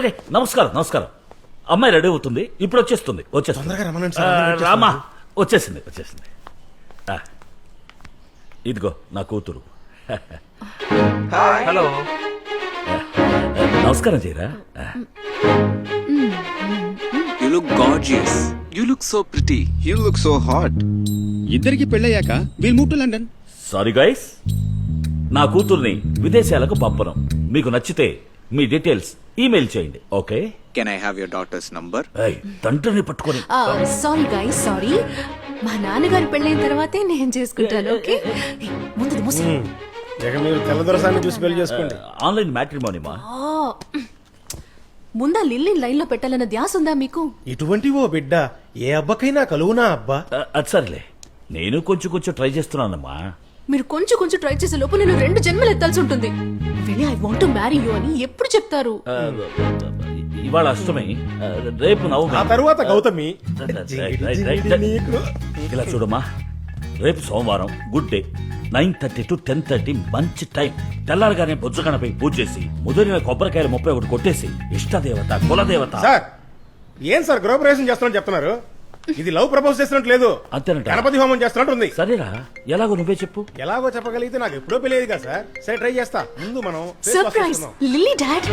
రే నమస్కారం నమస్కారం. అమ్మాయి రెడీ అవుతుంది ఇప్పుడు వచ్చేస్తుంది వచ్చేస్తుంది. తొందరగా రమ్మనండి ఆ, సార్, అందరూ వచ్చేస్తున్నారు. రామా వచ్చేసింది వచ్చేసింది. ఆ, ఇదిగో నా కూతురు. హలో నమస్కారం చేయరా ఆ, you look gorgeous you look so pretty you look so hot ఇద్దరికి పెళ్ళయ్యాక we'll move to London sorry guys నా కూతుర్ని విదేశాలకు పంపను. మీకు నచ్చితే మీ డీటెయిల్స్ ఈమెయిల్ చేయండి okay? Can I have your daughter's number ఏయ్, తండ్రిని పట్టుకొని. సారీ గాయ్ సారీ మా నాన్నగారు పెళ్ళైన తర్వాతే నేను చేసుకుంటాను ఓకే? ముందు మూసి ఇక మీరు తెల్లదొరసాన్ని చూసి పెళ్ళి చేసుకోండి. ఆన్లైన్ మ్యాట్రిమోనిమా? ముందా లిల్లీ లైన్లో పెట్టాలన్న ధ్యాస ఉందా మీకు? ఇటువంటి ఓ బిడ్డ ఏ అబ్బకైనా కలువునా అబ్బా? అది సర్లే. నేను కొంచెం కొంచెం ట్రై చేస్తున్నానమ్మా. మీరు కొంచెం కొంచెం ట్రై చేసే లోపు నేను రెండు జన్మలు ఎత్తాల్సి ఉంటుంది. వెళ్ళి ఐ వాంట్ మ్యారీ యూ అని ఎప్పుడు చెప్తారు? ఇవాళ అష్టమి రేపు నవమి. ఆ తరువాత గౌతమి. ఇలా చూడమ్మా. రేపు సోమవారం good day nine thirty to ten thirty మంచి టైం తెల్లారగానే బొజ్జగణపై పూజ చేసి ముదిరిన కొబ్బరికాయలు ముప్పై ఒకటి కొట్టేసి ఇష్టదేవత కులదేవత. సార్ ఏం సార్ గృహప్రవేశం చేస్తున్నట్టు చెప్తున్నారు? ఇది లవ్ ప్రపోజ్ చేస్తున్నట్టు లేదు. అంతేనంట. గణపతి హోమం చేస్తున్నట్టు ఉంది. సరేరా ఎలాగో నువ్వే చెప్పు. ఎలాగో చెప్పగలిగితే నాకు ఎప్పుడో పెళ్ళేది కదా సార్. సరే ట్రై చేస్తా. ముందు మనం face wash సర్ప్రైజ్ చేసుకుందాం. లిల్లీ డాడ్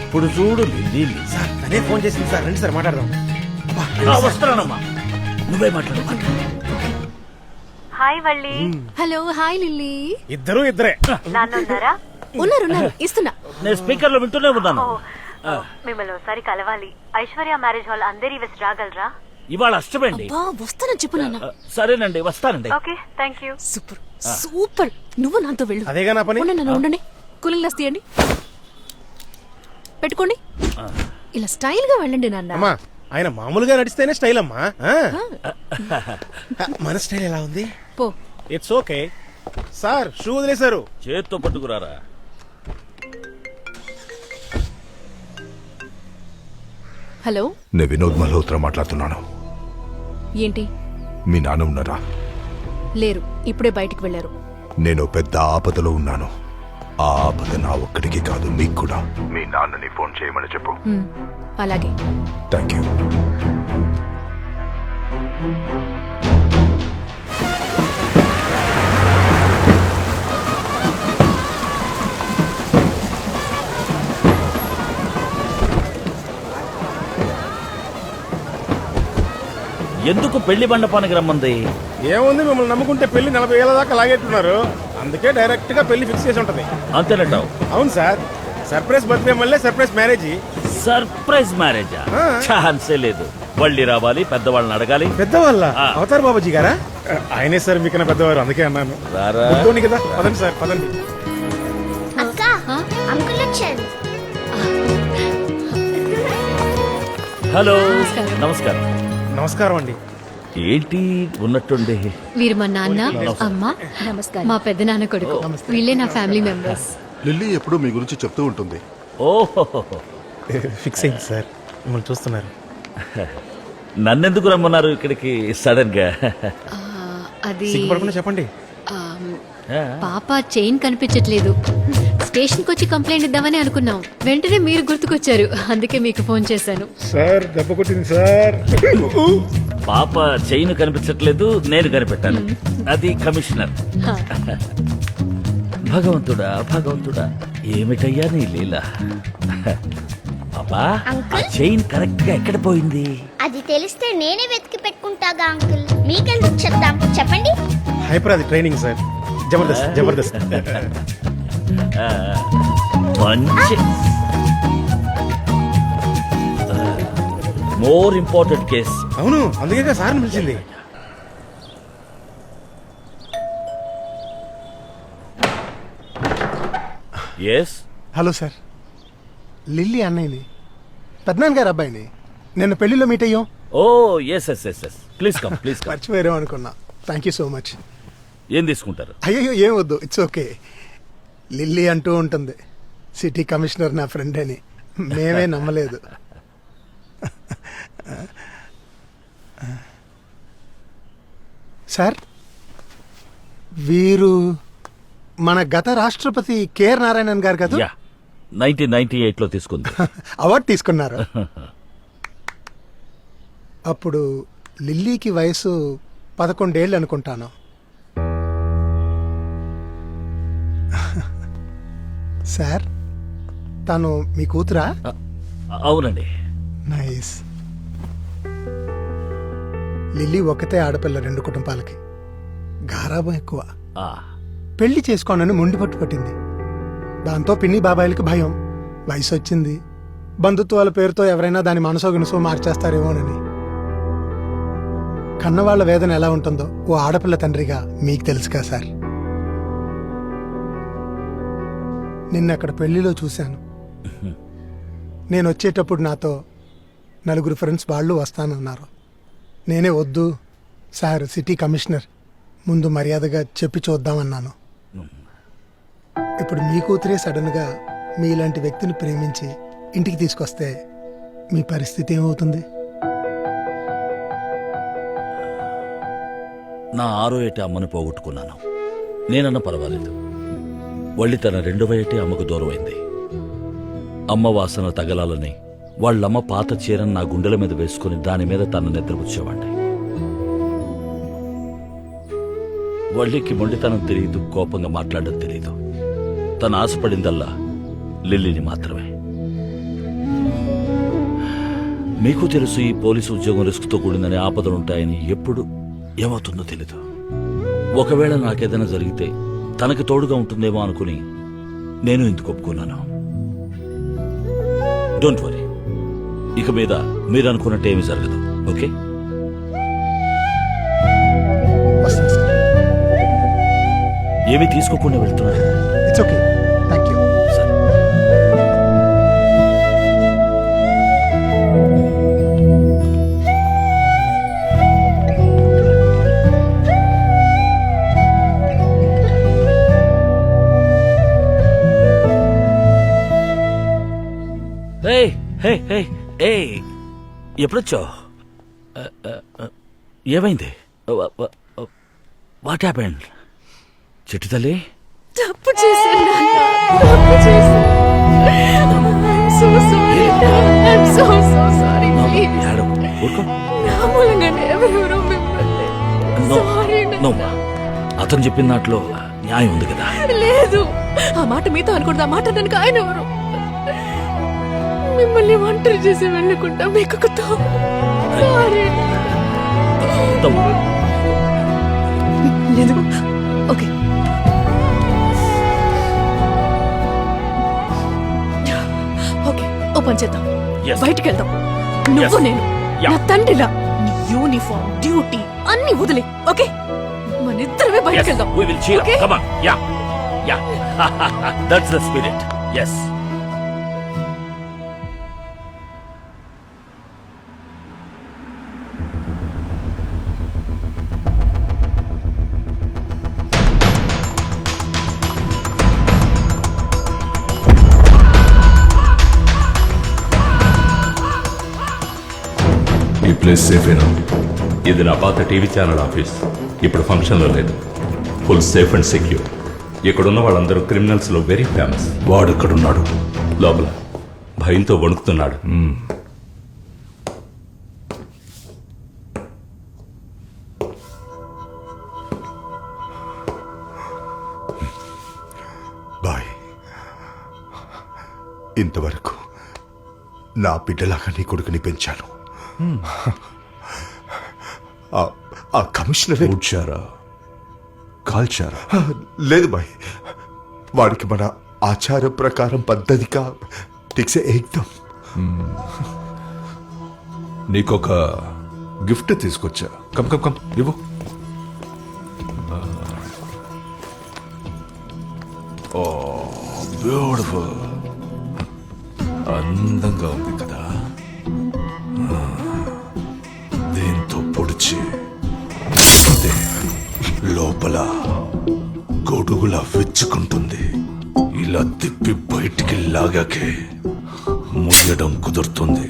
ఎప్పుడు చూడు లిల్లీ. సార్ తనే ఫోన్ చేసింది సార్. రండి సార్ మాట్లాడదాం. ఆ, వస్తున్నానమ్మా. నువ్వే మాట్లాడు మాట్లాడు. Hi Valli. Hello hi Lilly ఇద్దరు ఇద్దరే. నాన్నున్నారా? ఉన్నారు ఉన్నారు. ఇస్తున్నా. నేను స్పీకర్లో వింటూనే ఉన్నాను. మిమ్మల్ని ఒకసారి కలవాలి. ఐశ్వర్య మ్యారేజ్ హాల్ అందరి వెస్ట్ రాగలరా ఇవాళ అష్టమండి. బా వస్తానని చెప్పు నాన్న. సరేనండి వస్తానండి. Okay thank you. Super. Super. నువ్వు నాతో వెళ్ళు. అదేగా నా పని? ఉండండి నాన్న, ఉండండి. కూలింగ్ గ్లాస్ తీయండి. పెట్టుకోండి. ఇలా స్టైల్గా వెళ్ళండి నాన్న. అమ్మా ఆయన మామూలుగా నడిస్తేనే స్టైల్ అమ్మా ఆ? మన స్టైల్ ఎలా ఉంది? పో. ఇట్స్ ఓకే సార్ షూ వదిలేశారు. చేత్తో పట్టుకురారా? హలో? నేను వినోద్ మల్హోత్రా మాట్లాడుతున్నాను. ఏంటి? మీ నాన్న ఉన్నారా? లేరు. ఇప్పుడే బయటికి వెళ్ళారు. నేను పెద్ద ఆపదలో ఉన్నాను. ఆ ఆపద నా ఒక్కడికి కాదు మీకు కూడా. మీ నాన్నని ఫోన్ చేయమని చెప్పు. అలాగే. థ్యాంక్ యూ ఎందుకు పెళ్ళి మండపానికి రమ్మంది? ఏముంది మిమ్మల్ని నమ్ముకుంటే పెళ్ళి నలభై ఏళ్ళ దాకా లాగేట్టున్నారు అందుకే డైరెక్ట్గా పెళ్ళి ఫిక్స్ చేసి ఉంటది. అంతేనంటావు? అవును సార్. సర్ప్రైజ్ బర్త్డే మళ్ళీ సర్ప్రైజ్ మ్యారేజ్ సర్ప్రైజ్ మ్యారేజా. ఛాన్సే లేదు. వళ్ళీ రావాలి పెద్దవాళ్ళని అడగాలి. పెద్దవాళ్ళ. అవతార్ బాబాజీ గారా? ఆయనే సార్ మీకన్నా పెద్దవారు అందుకే అన్నాను. రారా? గుర్తోని కదా? పదండి సార్ పదండి. అక్క అంకుల్ వచ్చారు. హలో నమస్కారం. నమస్కారం అండి. ఏంటి ఉన్నట్టుండి? వీరు మా నాన్న అమ్మ నమస్కారం. మా పెద్ద నాన్న కొడుకు. వీళ్ళే నా ఫ్యామిలీ మెంబర్స్ లిల్లీ ఎప్పుడూ మీ గురించి చెప్తూ ఉంటుంది. ఓహో. ఫిక్స్ అయింది సార్. మిమ్మల్ని చూస్తున్నారు. నన్నెందుకు రమ్మన్నారు ఇక్కడికి సడన్గా? అది సిగ్గుపడకుండా చెప్పండి. ఆ, పాప చైన్ కనిపించట్లేదు. స్టేషన్కి వచ్చి కంప్లైంట్ ఇద్దామని అనుకున్నాం. వెంటనే మీరు గుర్తుకొచ్చారు. అందుకే మీకు ఫోన్ చేశాను. సార్ దెబ్బ కొట్టింది సార్. పాప చైన్ కనిపించట్లేదు నేను కనిపెట్టాను. అది కమిషనర్. భగవంతుడా భగవంతుడా. ఏమిటయ్యా నీ లీల? పాపా ఆ చైన్ కరెక్ట్గా ఎక్కడ పోయింది? అది తెలిస్తే నేనే వెతికి పెట్టుకుంటాగా అంకుల్. మీకెందుకు చెప్తాం? చెప్పండి. హైపర్ అది ట్రైనింగ్ సార్. జబర్దస్త్ జబర్దస్త్. మంచి. మోర్ ఇంపార్టెంట్ కేస్ అవును అందుకే సార్ పిలిచింది. Yes hello sir. లిల్లీ అన్నయ్యని పెద్దనాన్న గారు అబ్బాయిని నిన్న పెళ్ళిలో మీట్ అయ్యాం. ఓ yes yes yes yes please come please come మర్చిపోయారేమో అనుకున్నా. థ్యాంక్ యూ సో మచ్ ఏం తీసుకుంటారు? అయ్యో ఏం వద్దు ఇట్స్ ఓకే లిల్లీ అంటూ ఉంటుంది. సిటీ కమిషనర్ నా ఫ్రెండ్ అని మేమే నమ్మలేదు. సార్ వీరు మన గత రాష్ట్రపతి కేఆర్ నారాయణన్ గారు కదా? నైన్టీన్ నైన్టీ ఎయిట్లో తీసుకుంది. అవార్డు తీసుకున్నారు. అప్పుడు లిల్లీకి వయసు పదకొండేళ్ళు అనుకుంటాను. సార్ తను మీ కూతురా? అవునండి. నైస్. లిల్లీ ఒకతే ఆడపిల్ల రెండు కుటుంబాలకి. గారాబం ఎక్కువ. పెళ్ళి చేసుకోనని మొండి పట్టు పట్టింది. దాంతో పిన్ని బాబాయిలకి భయం. వయసు వచ్చింది బంధుత్వాల పేరుతో ఎవరైనా దాని మనసో గినసో మార్చేస్తారేమోనని. కన్నవాళ్ళ వేదన ఎలా ఉంటుందో ఓ ఆడపిల్ల తండ్రిగా మీకు తెలుసుగా సార్. నిన్న అక్కడ పెళ్ళిలో చూశాను. నేను వచ్చేటప్పుడు నాతో నలుగురు ఫ్రెండ్స్ వాళ్ళు వస్తానన్నారు. నేనే వద్దు సార్ సిటీ కమిషనర్ ముందు మర్యాదగా చెప్పి చూద్దామన్నాను. ఇప్పుడు మీ కూతురే సడన్గా మీలాంటి వ్యక్తిని ప్రేమించి ఇంటికి తీసుకొస్తే మీ పరిస్థితి ఏమవుతుంది? నా ఆరో ఏట అమ్మని పోగొట్టుకున్నాను. నేనన్నా పర్వాలేదు. వళ్ళి తన రెండు ఏటి అమ్మకు దూరమైంది. అమ్మ వాసన తగలాలని వాళ్ళమ్మ పాత చీరను నా గుండెల మీద వేసుకుని దాని మీద తన నిద్రపుచ్చేవాడిని వళ్ళికి మొండితనం తెలియదు కోపంగా మాట్లాడడం తెలియదు. తను ఆశపడిందల్లా లిల్లీని మాత్రమే. మీకు తెలుసు ఈ పోలీసు ఉద్యోగం రిస్క్తో కూడిందని ఆపదలుంటాయని ఎప్పుడు ఏమవుతుందో తెలీదు. ఒకవేళ నాకేదైనా జరిగితే తనకి తోడుగా ఉంటుందేమో అనుకుని నేను ఇందుకు ఒప్పుకున్నాను. డోంట్ వరీ ఇక మీద మీరు అనుకున్నట్టు ఏమీ జరగదు. ఓకే ఏమి ఏమీ తీసుకోకుండా వెళ్తున్నారు ఇట్స్ ఓకే హే, హే, ఎప్పుడొచ్చావు? అ, ఏమైంది? వాట్ హ్యాపెండ్ చెట్టు తల్లి? తప్పు చేశాను నాన్న. తప్పు చేశాను. So sorry so so sorry please ఏడవ, ఊరుకో. నా మూలంగానే ఎవరెవరో మిమ్మల్ని నో, సారీ నో మా. అతను చెప్పిన దాంట్లో న్యాయం ఉంది కదా? లేదు. ఆ మాట మీతో అనకూడదు. ఆ మాట నన్ను ఆయన ఎవరు? మిమ్మల్ని ఒంటరి చేసి వెళ్ళకుండా మీకు ఒక తో- సారీ తమ్ము. లేదు ఓకే ఓకే ఓ పని చేద్దాం Yes. బయటికి వెళ్దాం నువ్వు. నేను. నా తండ్రిలా నీ యూనిఫామ్ డ్యూటీ అన్ని వదిలే ఓకే మన ఇద్దరమే Yes, బయటికి వెళ్దాం we will cheer up. Okay? Come on. Yeah. Yeah. That's the spirit. Yes. Place సేఫేనా ఇది నా పాత టీవీ ఛానల్ ఆఫీస్. ఇప్పుడు ఫంక్షన్లో లేదు. Full safe and secure. ఇక్కడున్న వాళ్ళందరూ క్రిమినల్స్లో వెరీ ఫేమస్. వాడు ఎక్కడున్నాడు లోపల. భయంతో వణుకుతున్నాడు. బాయ్. ఇంతవరకు నా బిడ్డలాగా నీ కొడుకుని పెంచాను. ఆ- కమిషనరే. కూర్చారా? కాల్చారా? లేదు బాయ్. వాడికి మన ఆచార ప్రకారం పద్ధతిగా టిక్సే ఏకదం నీకొక గిఫ్ట్ తీసుకొచ్చా. కమ్ కమ్ కమ్ ఇవ్వు. Oh beautiful. అందంగా ఉంది కదా. లోపల గొడుగులా విచ్చుకుంటుంది. ఇలా తిప్పి బయటికి లాగాకే ముయ్యడం కుదురుతుంది.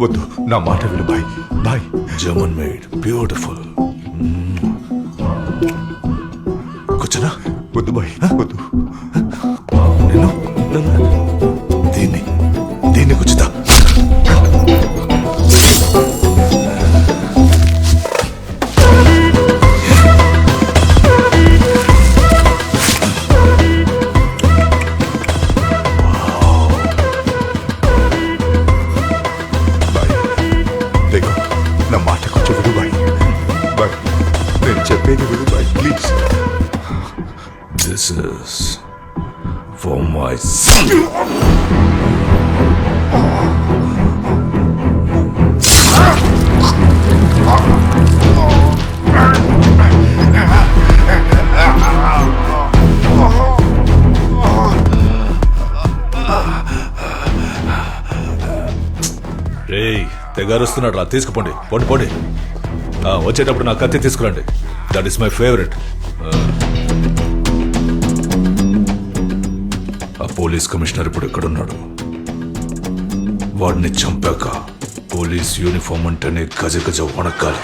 వద్దు నా మాట విను bye bye. German made beautiful కూర్చోనా వద్దు బాయ్ వద్దు. నేను? ఫర్ మై రేయ్ తెగారుస్తున్నాడు రా తీసుకుపోండి. పోండి పోండి. వచ్చేటప్పుడు నా కత్తి తీసుకురండి. That is my favourite police commissioner ఇప్పుడు ఎక్కడున్నాడు వాడిని చంపాక పోలీస్ యూనిఫామ్ అంటేనే గజ గజ వణకాలి.